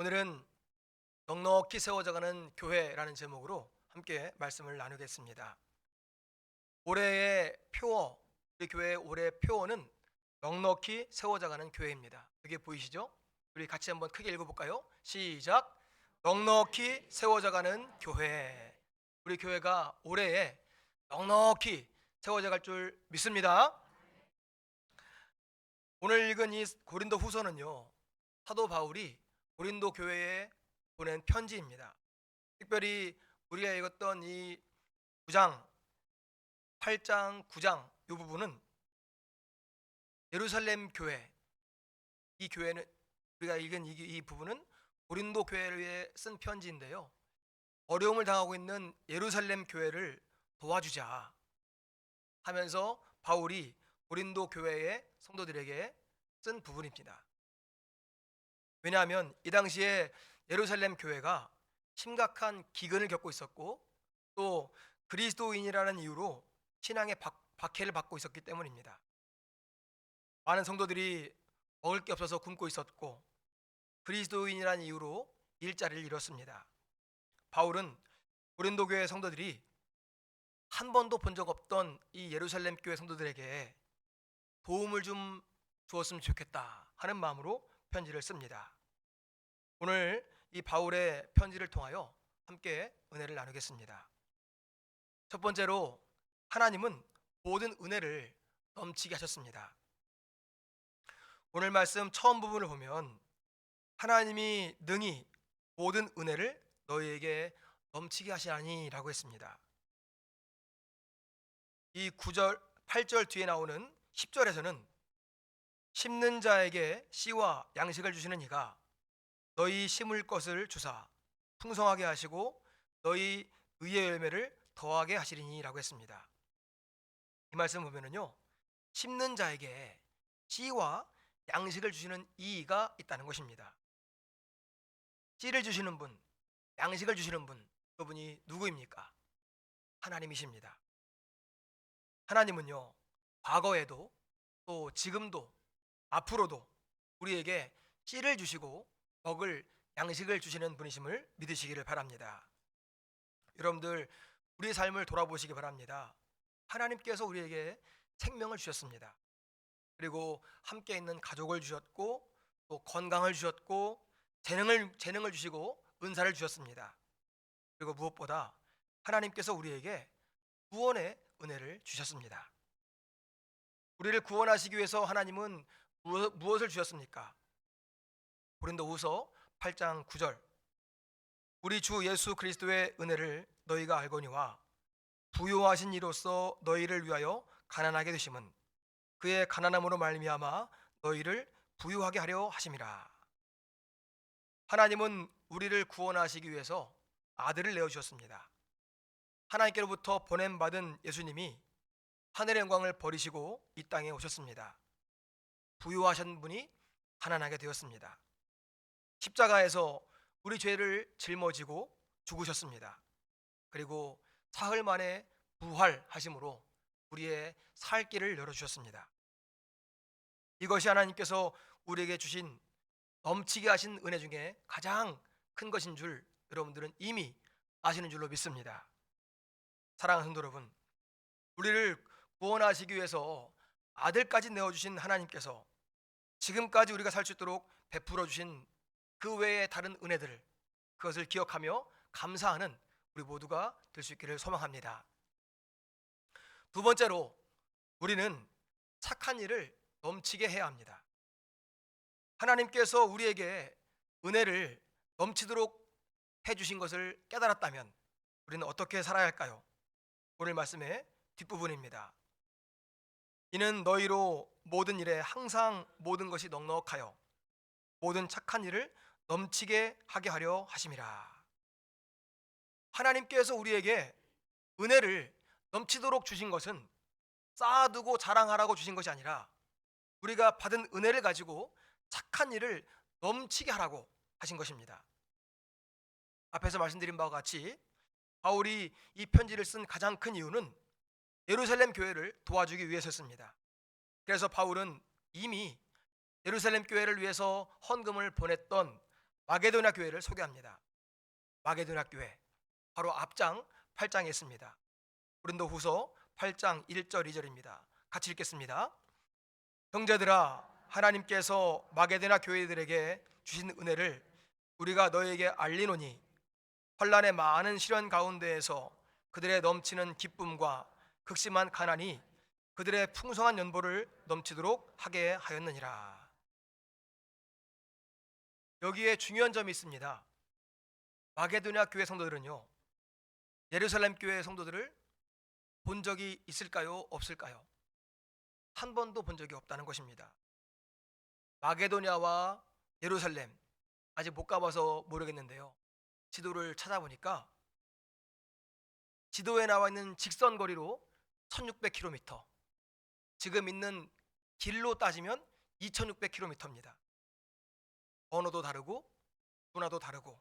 오늘은 넉넉히 세워져가는 교회라는 제목으로 함께 말씀을 나누겠습니다. 올해의 표어, 우리 교회의 올해 표어는 넉넉히 세워져가는 교회입니다. 여기 보이시죠? 우리 같이 한번 크게 읽어볼까요? 시작. 넉넉히 세워져가는 교회. 우리 교회가 올해에 넉넉히 세워져갈 줄 믿습니다. 오늘 읽은 이 고린도 후서는요 사도 바울이 고린도 교회에 보낸 편지입니다. 특별히 우리가 읽었던 이 9장, 8장, 9장 이 부분은 예루살렘 교회 이 교회는 우리가 읽은 이, 이 부분은 고린도 위해 쓴 편지인데요. 어려움을 당하고 있는 예루살렘 교회를 도와주자 하면서 바울이 고린도 교회의 성도들에게 쓴 부분입니다. 왜냐하면 이 당시에 예루살렘 교회가 심각한 기근을 겪고 있었고 또 그리스도인이라는 이유로 신앙의 박, 박해를 받고 있었기 때문입니다. 많은 성도들이 먹을 게 없어서 굶고 있었고 그리스도인이라는 이유로 일자리를 잃었습니다. 바울은 고린도 교회 성도들이 한 번도 본 적 없던 이 예루살렘 교회 성도들에게 도움을 좀 주었으면 좋겠다 하는 마음으로 편지를 씁니다. 오늘 이 바울의 편지를 통하여 함께 은혜를 나누겠습니다. 첫 번째로 하나님은 모든 은혜를 넘치게 하셨습니다. 오늘 말씀 처음 부분을 보면 하나님이 능히 모든 은혜를 너희에게 넘치게 하시나니라고 했습니다. 이 9절 8절 뒤에 나오는 10절에서는 심는 자에게 씨와 양식을 주시는 이가 너희 심을 것을 주사 풍성하게 하시고 너희 의의 열매를 더하게 하시리니라고 했습니다. 이 말씀 보면은요. 심는 자에게 씨와 양식을 주시는 이가 있다는 것입니다. 씨를 주시는 분, 양식을 주시는 분, 그분이 누구입니까? 하나님이십니다. 하나님은요. 과거에도 또 지금도 앞으로도 우리에게 씨를 주시고 먹을 양식을 주시는 분이심을 믿으시기를 바랍니다. 여러분들 우리의 삶을 돌아보시기 바랍니다. 하나님께서 우리에게 생명을 주셨습니다. 그리고 함께 있는 가족을 주셨고 또 건강을 주셨고 재능을 재능을 주시고 은사를 주셨습니다. 그리고 무엇보다 하나님께서 우리에게 구원의 은혜를 주셨습니다. 우리를 구원하시기 위해서 하나님은 무엇- 무엇을 주셨습니까? 고린도후서 8장 9절 우리 주 예수 그리스도의 은혜를 너희가 알거니와 부요하신 이로써 너희를 위하여 가난하게 되심은 그의 가난함으로 말미암아 너희를 부유하게 하려 하심이라. 하나님은 우리를 구원하시기 위해서 아들을 내어 주셨습니다. 하나님께로부터 보냄 받은 예수님이 하늘의 영광을 버리시고 이 땅에 오셨습니다. 부유하신 분이 가난하게 되었습니다. 십자가에서 우리 죄를 짊어지고 죽으셨습니다. 그리고 사흘 만에 부활하심으로 우리의 살 길을 열어 주셨습니다. 이것이 하나님께서 우리에게 주신 넘치게 하신 은혜 중에 가장 큰 것인 줄 여러분들은 이미 아시는 줄로 믿습니다. 사랑하는 성도 여러분, 우리를 구원하시기 위해서 아들까지 내어 주신 하나님께서 지금까지 우리가 살 수 있도록 베풀어 주신 그 외의 다른 은혜들을 그것을 기억하며 감사하는 우리 모두가 될 수 있기를 소망합니다. 두 번째로 우리는 착한 일을 넘치게 해야 합니다. 하나님께서 우리에게 은혜를 넘치도록 해 주신 것을 깨달았다면 우리는 어떻게 살아야 할까요? 오늘 말씀의 뒷부분입니다. 이는 너희로 모든 일에 항상 모든 것이 넉넉하여 모든 착한 일을 넘치게 하게 하려 하심이라. 하나님께서 우리에게 은혜를 넘치도록 주신 것은 쌓아두고 자랑하라고 주신 것이 아니라 우리가 받은 은혜를 가지고 착한 일을 넘치게 하라고 하신 것입니다. 앞에서 말씀드린 바와 같이 바울이 이 편지를 쓴 가장 큰 이유는 예루살렘 교회를 도와주기 위해서였습니다. 그래서 바울은 이미 예루살렘 교회를 위해서 헌금을 보냈던 마게도냐 교회를 소개합니다. 마게도냐 교회 바로 앞장 8장에 있습니다. 고린도후서 8장 1절 2절입니다. 같이 읽겠습니다. 형제들아 하나님께서 마게도냐 교회들에게 주신 은혜를 우리가 너에게 알리노니 환란의 많은 시련 가운데에서 그들의 넘치는 기쁨과 극심한 가난이 그들의 풍성한 연보를 넘치도록 하게 하였느니라. 여기에 중요한 점이 있습니다. 마게도냐 교회 성도들은요. 예루살렘 교회 성도들을 본 적이 있을까요? 없을까요? 한 번도 본 적이 없다는 것입니다. 마게도냐와 예루살렘 아직 못 가봐서 모르겠는데요. 지도를 찾아보니까 지도에 나와 있는 직선 거리로 1600km. 지금 있는 길로 따지면 2600km입니다. 언어도 다르고 문화도 다르고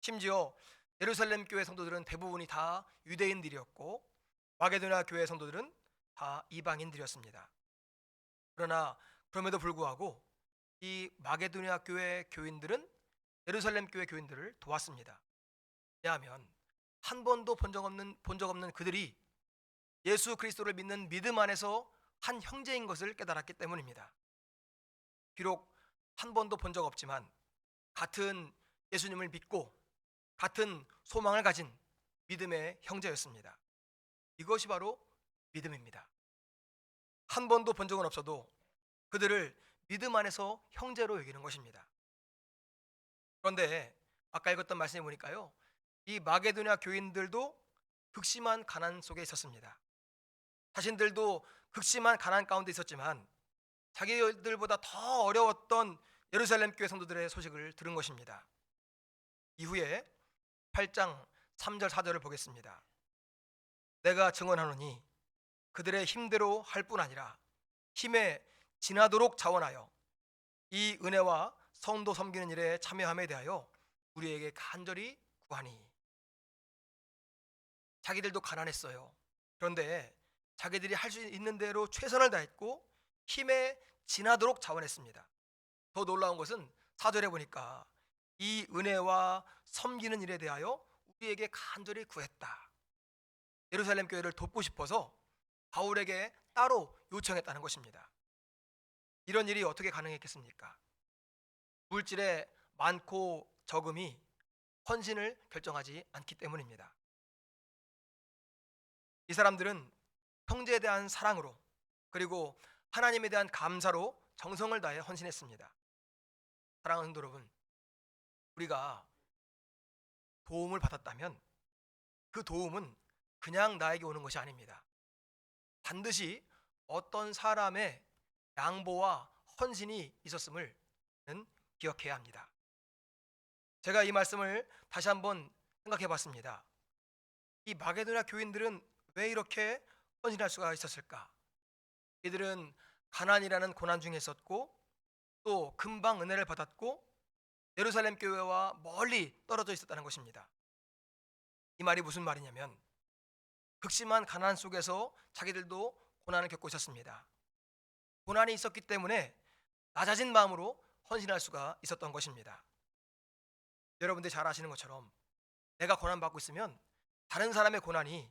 심지어 예루살렘 교회 성도들은 대부분이 다 유대인들이었고 마게도냐 교회 성도들은 다 이방인들이었습니다. 그러나 그럼에도 불구하고 이 마게도냐 교회 교인들은 예루살렘 교회 교인들을 도왔습니다. 왜냐하면 한 번도 본 적 없는 본 적 없는 그들이 예수 그리스도를 믿는 믿음 안에서 한 형제인 것을 깨달았기 때문입니다. 비록 한 번도 본 적 없지만 같은 예수님을 믿고 같은 소망을 가진 믿음의 형제였습니다. 이것이 바로 믿음입니다. 한 번도 본 적은 없어도 그들을 믿음 안에서 형제로 여기는 것입니다. 그런데 아까 읽었던 말씀에 보니까요. 이 마게도냐 교인들도 극심한 가난 속에 있었습니다. 자신들도 극심한 가난 가운데 있었지만 자기들보다 더 어려웠던 예루살렘 교회 성도들의 소식을 들은 것입니다. 이후에 8장 3절 4절을 보겠습니다. 내가 증언하노니 그들의 힘대로 할 뿐 아니라 힘에 지나도록 자원하여 이 은혜와 성도 섬기는 일에 참여함에 대하여 우리에게 간절히 구하니 자기들도 가난했어요. 그런데 자기들이 할 수 있는 대로 최선을 다했고 힘에 지나도록 자원했습니다. 더 놀라운 것은 사절에 보니까 이 은혜와 섬기는 일에 대하여 우리에게 간절히 구했다. 예루살렘 교회를 돕고 싶어서 바울에게 따로 요청했다는 것입니다. 이런 일이 어떻게 가능했겠습니까? 물질의 많고 적음이 헌신을 결정하지 않기 때문입니다. 이 사람들은 형제에 대한 사랑으로 그리고 하나님에 대한 감사로 정성을 다해 헌신했습니다. 사랑하는 여러분, 우리가 도움을 받았다면 그 도움은 그냥 나에게 오는 것이 아닙니다. 반드시 어떤 사람의 양보와 헌신이 있었음을 기억해야 합니다. 제가 이 말씀을 다시 한번 생각해 봤습니다. 이 마게도냐 교인들은 왜 이렇게 헌신할 수가 있었을까? 이들은 가난이라는 고난 중에 있었고 또 금방 은혜를 받았고 예루살렘 교회와 멀리 떨어져 있었다는 것입니다. 이 말이 무슨 말이냐면 극심한 가난 속에서 자기들도 고난을 겪고 있었습니다. 고난이 있었기 때문에 낮아진 마음으로 헌신할 수가 있었던 것입니다. 여러분들 잘 아시는 것처럼 내가 고난 받고 있으면 다른 사람의 고난이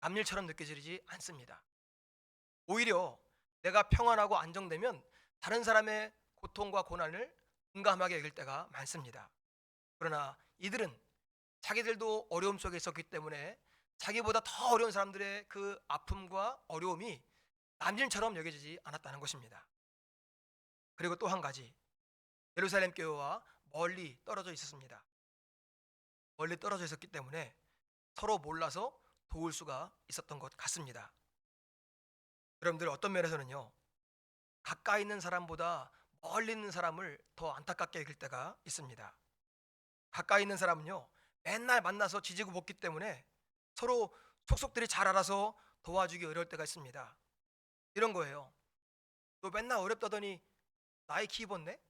남일처럼 느껴지지 않습니다. 오히려 내가 평안하고 안정되면 다른 사람의 고통과 고난을 공감하게 여길 때가 많습니다. 그러나 이들은 자기들도 어려움 속에 있었기 때문에 자기보다 더 어려운 사람들의 그 아픔과 어려움이 남일처럼 여겨지지 않았다는 것입니다. 그리고 또 한 가지 예루살렘 교회와 멀리 떨어져 있었습니다. 멀리 떨어져 있었기 때문에 서로 몰라서 도울 수가 있었던 것 같습니다. 여러분들 어떤 면에서는요. 가까이 있는 사람보다 멀리 있는 사람을 더 안타깝게 여길 때가 있습니다. 가까이 있는 사람은요. 맨날 만나서 지지고 볶기 때문에 서로 속속들이 잘 알아서 도와주기 어려울 때가 있습니다. 이런 거예요. 너 맨날 어렵다더니 나이 키 입었네?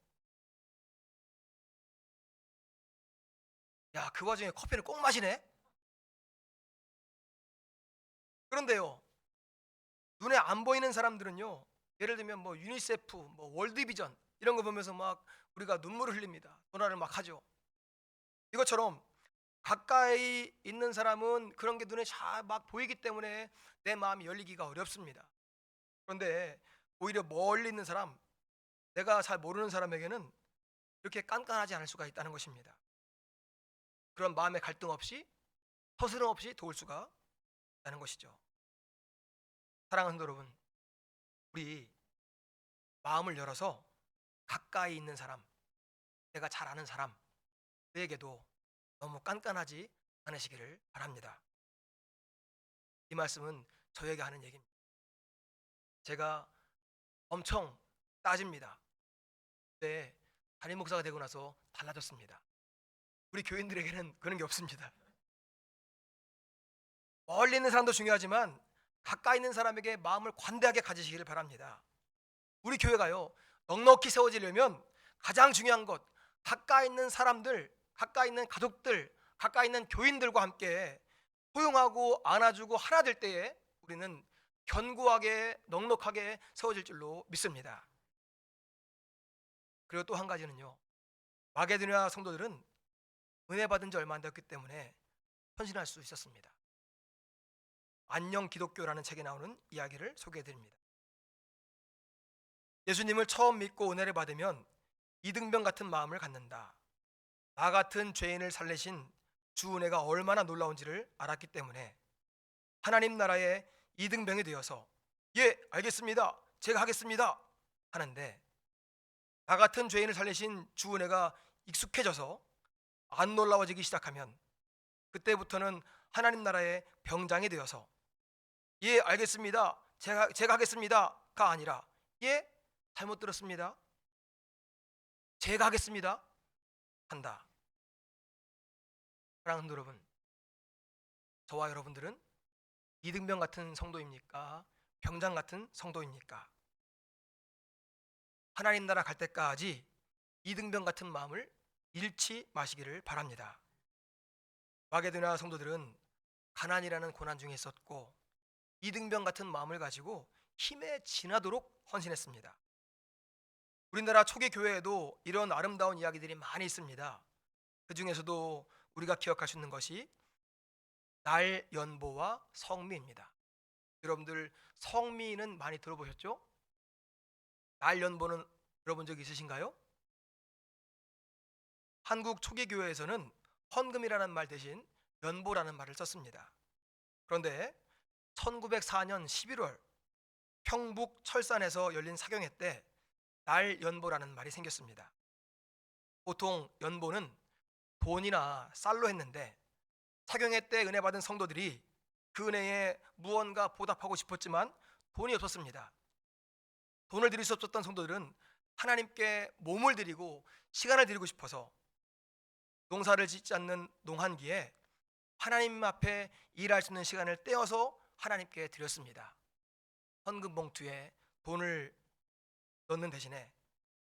야, 그 와중에 커피를 꼭 마시네? 그런데요, 눈에 안 보이는 사람들은요, 예를 들면 뭐 유니세프, 뭐 월드비전 이런 거 보면서 막 우리가 눈물을 흘립니다. 전화를 막 하죠. 이것처럼 가까이 있는 사람은 그런 게 눈에 잘막 보이기 때문에 내 마음이 열리기가 어렵습니다. 그런데 오히려 멀리 있는 사람, 내가 잘 모르는 사람에게는 이렇게 깐깐하지 않을 수가 있다는 것입니다. 그런 마음의 갈등 없이 서스럼 없이 도울 수가 있다는 것이죠. 사랑하는 여러분, 우리 마음을 열어서 가까이 있는 사람, 내가 잘 아는 사람, 그에게도 너무 깐깐하지 않으시기를 바랍니다. 이 말씀은 저에게 하는 얘기입니다. 제가 엄청 따집니다. 네, 담임 목사가 되고 나서 달라졌습니다. 우리 교인들에게는 그런 게 없습니다. 멀리 있는 사람도 중요하지만 가까이 있는 사람에게 마음을 관대하게 가지시기를 바랍니다. 우리 교회가요 넉넉히 세워지려면 가장 중요한 것 가까이 있는 사람들, 가까이 있는 가족들, 가까이 있는 교인들과 함께 포용하고 안아주고 하나 될 때에 우리는 견고하게 넉넉하게 세워질 줄로 믿습니다. 그리고 또 한 가지는요. 마게도냐 성도들은 은혜 받은 지 얼마 안 됐기 때문에 헌신할 수 있었습니다. 안녕 기독교라는 책에 나오는 이야기를 소개해 드립니다. 예수님을 처음 믿고 은혜를 받으면 이등병 같은 마음을 갖는다. 나 같은 죄인을 살리신 주 은혜가 얼마나 놀라운지를 알았기 때문에 하나님 나라의 이등병이 되어서 예 알겠습니다 제가 하겠습니다 하는데 나 같은 죄인을 살리신 주 은혜가 익숙해져서 안 놀라워지기 시작하면 그때부터는 하나님 나라의 병장이 되어서 예 알겠습니다. 제가 제가 하겠습니다가 아니라. 예 잘못 들었습니다. 제가 하겠습니다. 한다. 사랑하는 여러분 저와 여러분들은 이등병 같은 성도입니까? 병장 같은 성도입니까? 하나님 나라 갈 때까지 이등병 같은 마음을 잃지 마시기를 바랍니다. 마게도나 성도들은 가난이라는 고난 중에 있었고 이등병 같은 마음을 가지고 힘에 지나도록 헌신했습니다. 우리나라 초기 교회에도 이런 아름다운 이야기들이 많이 있습니다. 그 중에서도 우리가 기억할 수 있는 것이 날 연보와 성미입니다. 여러분들 성미는 많이 들어보셨죠? 날 연보는 들어본 적 있으신가요? 한국 초기 교회에서는 헌금이라는 말 대신 연보라는 말을 썼습니다. 그런데 1904년 11월 평북 철산에서 열린 사경회 때 날 연보라는 말이 생겼습니다. 보통 연보는 돈이나 쌀로 했는데 사경회 때 은혜 받은 성도들이 그 은혜에 무언가 보답하고 싶었지만 돈이 없었습니다. 돈을 드릴 수 없었던 성도들은 하나님께 몸을 드리고 시간을 드리고 싶어서 농사를 짓지 않는 농한기에 하나님 앞에 일할 수 있는 시간을 떼어서 하나님께 드렸습니다. 헌금 봉투에 돈을 넣는 대신에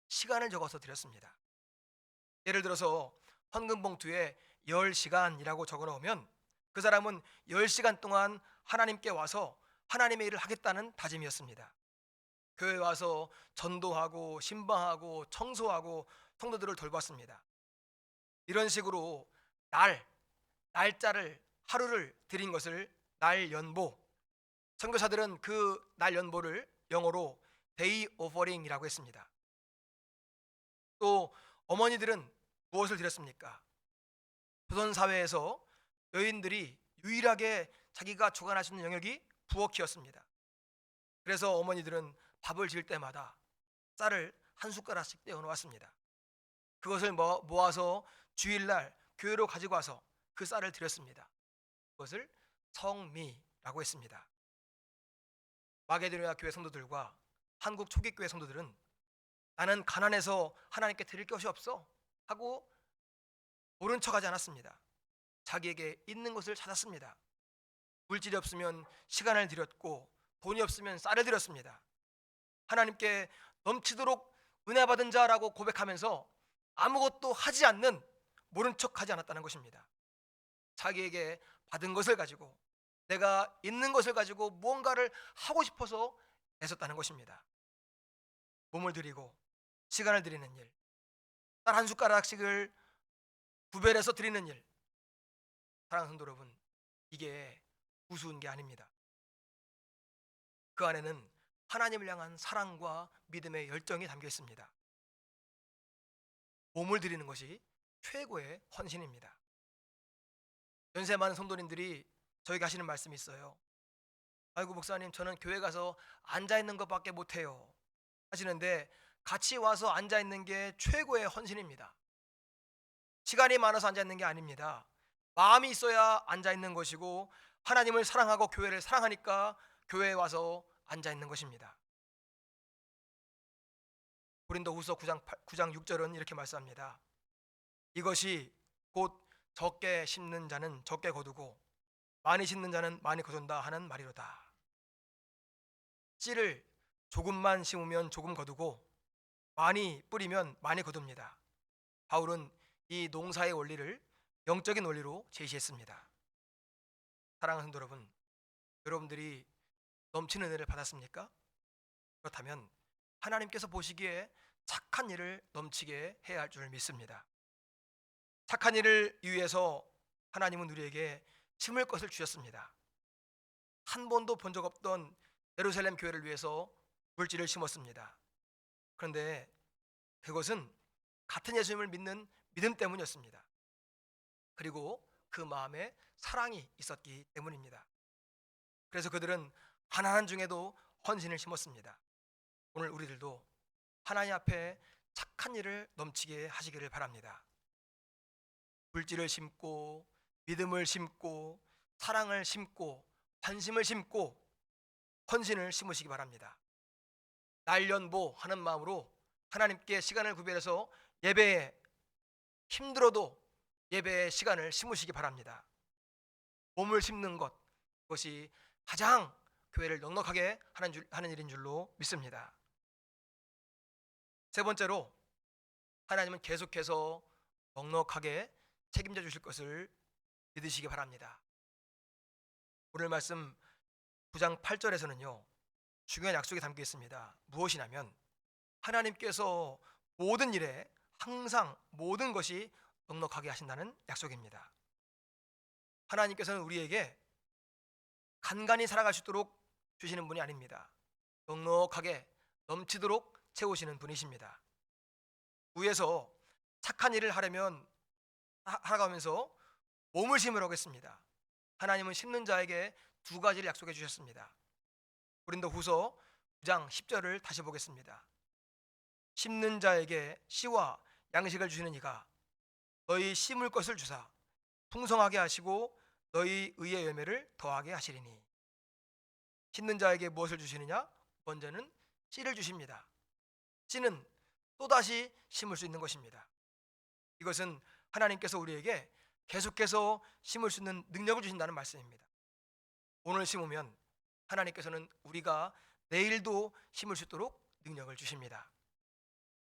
시간을 적어서 드렸습니다. 예를 들어서 헌금 봉투에 10시간이라고 적어 놓으면 그 사람은 10시간 동안 하나님께 와서 하나님의 일을 하겠다는 다짐이었습니다. 교회 와서 전도하고 신방하고 청소하고 성도들을 돌봤습니다. 이런 식으로 날 날짜를 하루를 드린 것을 날 연보 선교사들은 그 날 연보를 영어로 데이 오퍼링이라고 했습니다. 또 어머니들은 무엇을 드렸습니까? 조선 사회에서 여인들이 유일하게 자기가 주관할 수 있는 영역이 부엌이었습니다. 그래서 어머니들은 밥을 지을 때마다 쌀을 한 숟가락씩 떼어 놓았습니다. 그것을 모- 모아서 주일날 교회로 가지고 와서 그 쌀을 드렸습니다. 그것을 성미라고 했습니다. 마게도니아 교회 성도들과 한국 초기 교회 성도들은 나는 가난해서 하나님께 드릴 것이 없어 하고 모른 척하지 않았습니다. 자기에게 있는 것을 찾았습니다. 물질이 없으면 시간을 드렸고 돈이 없으면 쌀을 드렸습니다. 하나님께 넘치도록 은혜 받은 자라고 고백하면서 아무것도 하지 않는 모른 척하지 않았다는 것입니다. 자기에게 받은 것을 가지고 내가 있는 것을 가지고 무언가를 하고 싶어서 애썼다는 것입니다. 몸을 드리고 시간을 드리는 일, 쌀한 숟가락씩을 구별해서 드리는 일. 사랑하는 성도 여러분, 이게 우스운 게 아닙니다. 그 안에는 하나님을 향한 사랑과 믿음의 열정이 담겨 있습니다. 몸을 드리는 것이 최고의 헌신입니다. 연세 많은 성도님들이 저에게 하시는 말씀이 있어요. 아이고 목사님 저는 교회 가서 앉아 있는 것밖에 못 해요. 하시는데 같이 와서 앉아 있는 게 최고의 헌신입니다. 시간이 많아서 앉아 있는 게 아닙니다. 마음이 있어야 앉아 있는 것이고 하나님을 사랑하고 교회를 사랑하니까 교회에 와서 앉아 있는 것입니다. 고린도후서 9장 8, 9장 6절은 이렇게 말씀합니다. 이것이 곧 적게 심는 자는 적게 거두고 많이 심는 자는 많이 거둔다 하는 말이로다. 씨를 조금만 심으면 조금 거두고 많이 뿌리면 많이 거둡니다. 바울은 이 농사의 원리를 영적인 원리로 제시했습니다. 사랑하는 여러분, 여러분들이 넘치는 은혜를 받았습니까? 그렇다면 하나님께서 보시기에 착한 일을 넘치게 해야 할 줄 믿습니다. 착한 일을 위해서 하나님은 우리에게 심을 것을 주셨습니다. 한 번도 본 적 없던 예루살렘 교회를 위해서 물질을 심었습니다. 그런데 그것은 같은 예수님을 믿는 믿음 때문이었습니다. 그리고 그 마음에 사랑이 있었기 때문입니다. 그래서 그들은 가난한 중에도 헌신을 심었습니다. 오늘 우리들도 하나님 앞에 착한 일을 넘치게 하시기를 바랍니다. 물질을 심고 믿음을 심고 사랑을 심고 관심을 심고 헌신을 심으시기 바랍니다. 날연보 하는 마음으로 하나님께 시간을 구별해서 예배에 힘들어도 예배의 시간을 심으시기 바랍니다. 몸을 심는 것 그것이 가장 교회를 넉넉하게 하는, 줄, 하는 일인 줄로 믿습니다. 세 번째로 하나님은 계속해서 넉넉하게 책임져 주실 것을 믿으시기 바랍니다. 오늘 말씀 9장 8절에서는요. 중요한 약속이 담겨 있습니다. 무엇이냐면 하나님께서 모든 일에 항상 모든 것이 넉넉하게 하신다는 약속입니다. 하나님께서는 우리에게 간간히 살아갈 수 있도록 주시는 분이 아닙니다. 넉넉하게 넘치도록 채우시는 분이십니다. 위에서 착한 일을 하려면 하- 하가면서 몸을 심으라고 했습니다. 하나님은 심는 자에게 두 가지를 약속해 주셨습니다. 고린도 후서 9장 10절을 다시 보겠습니다. 심는 자에게 씨와 양식을 주시는 이가 너희 심을 것을 주사 풍성하게 하시고 너희 의의 열매를 더하게 하시리니 심는 자에게 무엇을 주시느냐? 먼저는 씨를 주십니다. 씨는 또다시 심을 수 있는 것입니다. 이것은 하나님께서 우리에게 계속해서 심을 수 있는 능력을 주신다는 말씀입니다. 오늘 심으면 하나님께서는 우리가 내일도 심을 수 있도록 능력을 주십니다.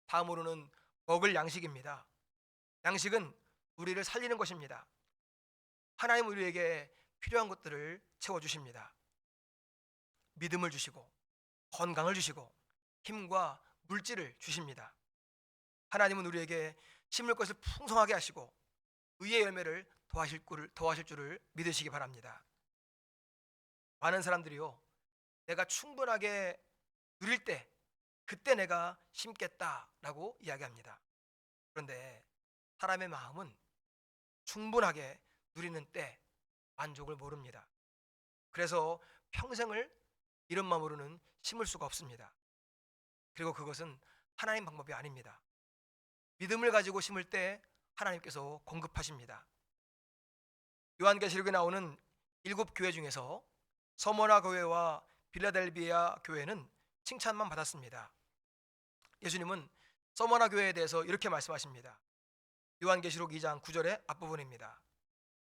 다음으로는 먹을 양식입니다. 양식은 우리를 살리는 것입니다. 하나님 우리에게 필요한 것들을 채워 주십니다. 믿음을 주시고 건강을 주시고 힘과 물질을 주십니다. 하나님은 우리에게 심을 것을 풍성하게 하시고 의의 열매를 더하실 줄을, 더하실 줄을 믿으시기 바랍니다. 많은 사람들이요, 내가 충분하게 누릴 때, 그때 내가 심겠다라고 이야기합니다. 그런데 사람의 마음은 충분하게 누리는 때 만족을 모릅니다. 그래서 평생을 이런 마음으로는 심을 수가 없습니다. 그리고 그것은 하나님 방법이 아닙니다. 믿음을 가지고 심을 때 하나님께서 공급하십니다. 요한계시록에 나오는 일곱 교회 중에서 서머나 교회와 빌라델비아 교회는 칭찬만 받았습니다. 예수님은 서머나 교회에 대해서 이렇게 말씀하십니다. 요한계시록 2장 9절의 앞부분입니다.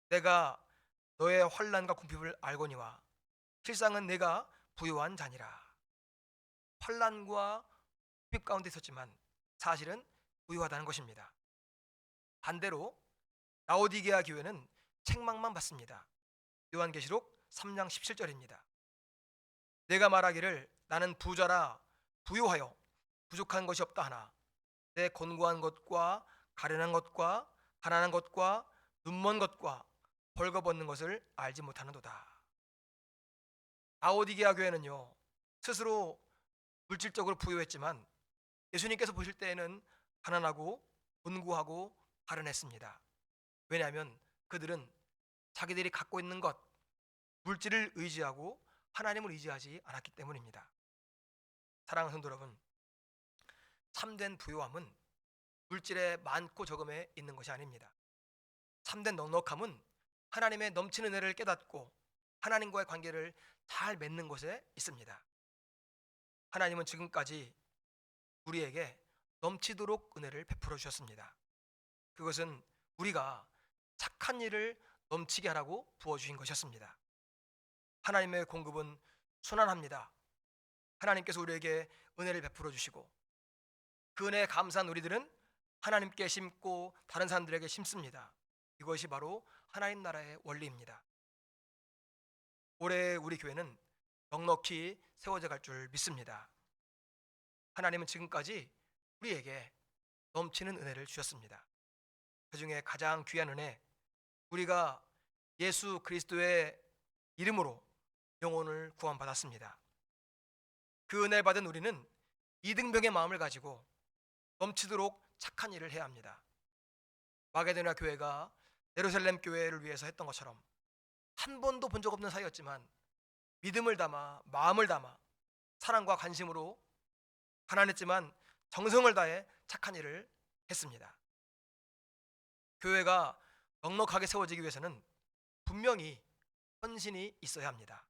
내가 너의 환란과 궁핍을 알거니와 실상은 내가 부유한 자니라. 환란과 궁핍 가운데 있었지만 사실은 부유하다는 것입니다. 반대로 라오디게아 교회는 책망만 받습니다. 요한계시록 3장 17절입니다. 내가 말하기를 나는 부자라 부유하여 부족한 것이 없다 하나 내 곤고한 것과 가련한 것과 가난한 것과 눈먼 것과 벌거벗는 것을 알지 못하는도다. 아오디게아 교회는요 스스로 물질적으로 부유했지만 예수님께서 보실 때에는 가난하고 곤고하고 가련했습니다. 왜냐하면 그들은 자기들이 갖고 있는 것 물질을 의지하고 하나님을 의지하지 않았기 때문입니다. 사랑하는 성도 여러분, 참된 부유함은 물질의 많고 적음에 있는 것이 아닙니다. 참된 넉넉함은 하나님의 넘치는 은혜를 깨닫고 하나님과의 관계를 잘 맺는 것에 있습니다. 하나님은 지금까지 우리에게 넘치도록 은혜를 베풀어 주셨습니다. 그것은 우리가 착한 일을 넘치게 하라고 부어 주신 것이었습니다. 하나님의 공급은 순환합니다. 하나님께서 우리에게 은혜를 베풀어 주시고 그 은혜에 감사한 우리들은 하나님께 심고 다른 사람들에게 심습니다. 이것이 바로 하나님 나라의 원리입니다. 올해 우리 교회는 넉넉히 세워져 갈 줄 믿습니다. 하나님은 지금까지 우리에게 넘치는 은혜를 주셨습니다. 그 중에 가장 귀한 은혜, 우리가 예수 그리스도의 이름으로 영혼을 구원받았습니다. 그 은혜 받은 우리는 이등병의 마음을 가지고 넘치도록 착한 일을 해야 합니다. 마게도나 교회가 예루살렘 교회를 위해서 했던 것처럼 한 번도 본 적 없는 사이였지만 믿음을 담아 마음을 담아 사랑과 관심으로 가난했지만 정성을 다해 착한 일을 했습니다. 교회가 넉넉하게 세워지기 위해서는 분명히 헌신이 있어야 합니다.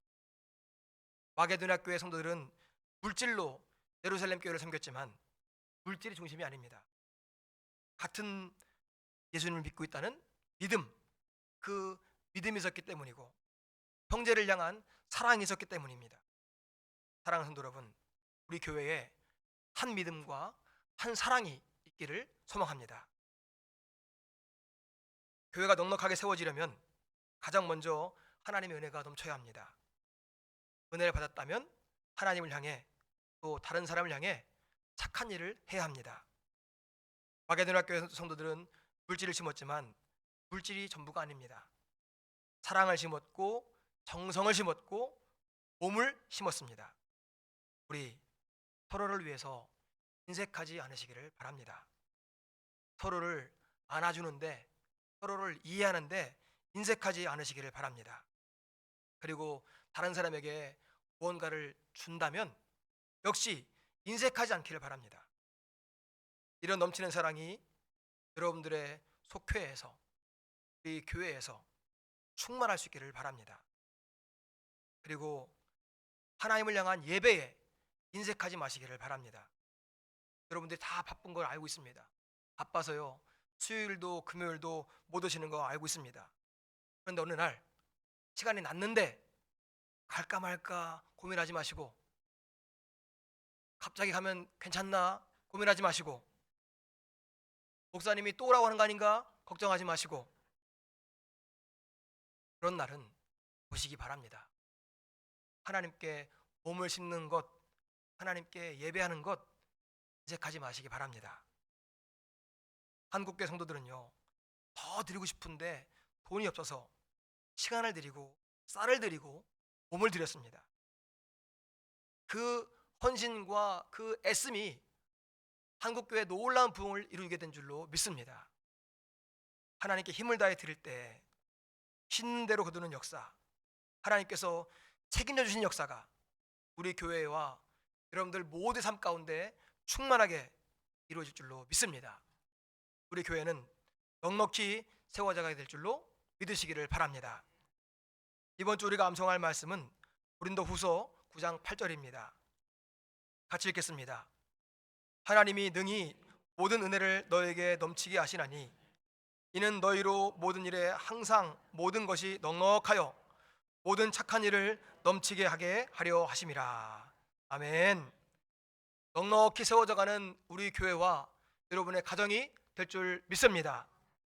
마게도나 교회 성도들은 물질로 예루살렘 교회를 섬겼지만 물질이 중심이 아닙니다. 같은 예수님을 믿고 있다는 믿음, 그 믿음이 있었기 때문이고 형제를 향한 사랑이 있었기 때문입니다. 사랑하는 성도 여러분, 우리 교회에 한 믿음과 한 사랑이 있기를 소망합니다. 교회가 넉넉하게 세워지려면 가장 먼저 하나님의 은혜가 넘쳐야 합니다. 은혜를 받았다면 하나님을 향해 또 다른 사람을 향해 착한 일을 해야 합니다. 마게도나 교회 성도들은 물질을 심었지만 물질이 전부가 아닙니다. 사랑을 심었고 정성을 심었고 몸을 심었습니다. 우리 서로를 위해서 인색하지 않으시기를 바랍니다. 서로를 안아주는데 서로를 이해하는데 인색하지 않으시기를 바랍니다. 그리고 다른 사람에게 무언가를 준다면 역시 인색하지 않기를 바랍니다. 이런 넘치는 사랑이 여러분들의 속회에서 이 교회에서 충만할 수 있기를 바랍니다. 그리고 하나님을 향한 예배에 인색하지 마시기를 바랍니다. 여러분들이 다 바쁜 걸 알고 있습니다. 바빠서요. 수요일도 금요일도 못 오시는 거 알고 있습니다. 그런데 어느 날 시간이 났는데 갈까 말까 고민하지 마시고 갑자기 가면 괜찮나 고민하지 마시고 목사님이 또 오라고 하는 거 아닌가 걱정하지 마시고 그런 날은 보시기 바랍니다. 하나님께 몸을 심는 것, 하나님께 예배하는 것 이제 가지 마시기 바랍니다. 한국계 성도들은요 더 드리고 싶은데 돈이 없어서 시간을 드리고 쌀을 드리고 몸을 드렸습니다. 그 헌신과 그 애씀이 한국교회 놀라운 부흥을 이루게 된 줄로 믿습니다. 하나님께 힘을 다해 드릴 때 신는 대로 거두는 역사, 하나님께서 책임져 주신 역사가 우리 교회와 여러분들 모두의 삶 가운데 충만하게 이루어질 줄로 믿습니다. 우리 교회는 넉넉히 세워져가게 될 줄로 믿으시기를 바랍니다. 이번 주 우리가 암송할 말씀은 고린도 후서 9장 8절입니다. 같이 읽겠습니다. 하나님이 능히 모든 은혜를 너에게 넘치게 하시나니 이는 너희로 모든 일에 항상 모든 것이 넉넉하여 모든 착한 일을 넘치게 하게 하려 하심이라. 아멘. 넉넉히 세워져 가는 우리 교회와 여러분의 가정이 될 줄 믿습니다.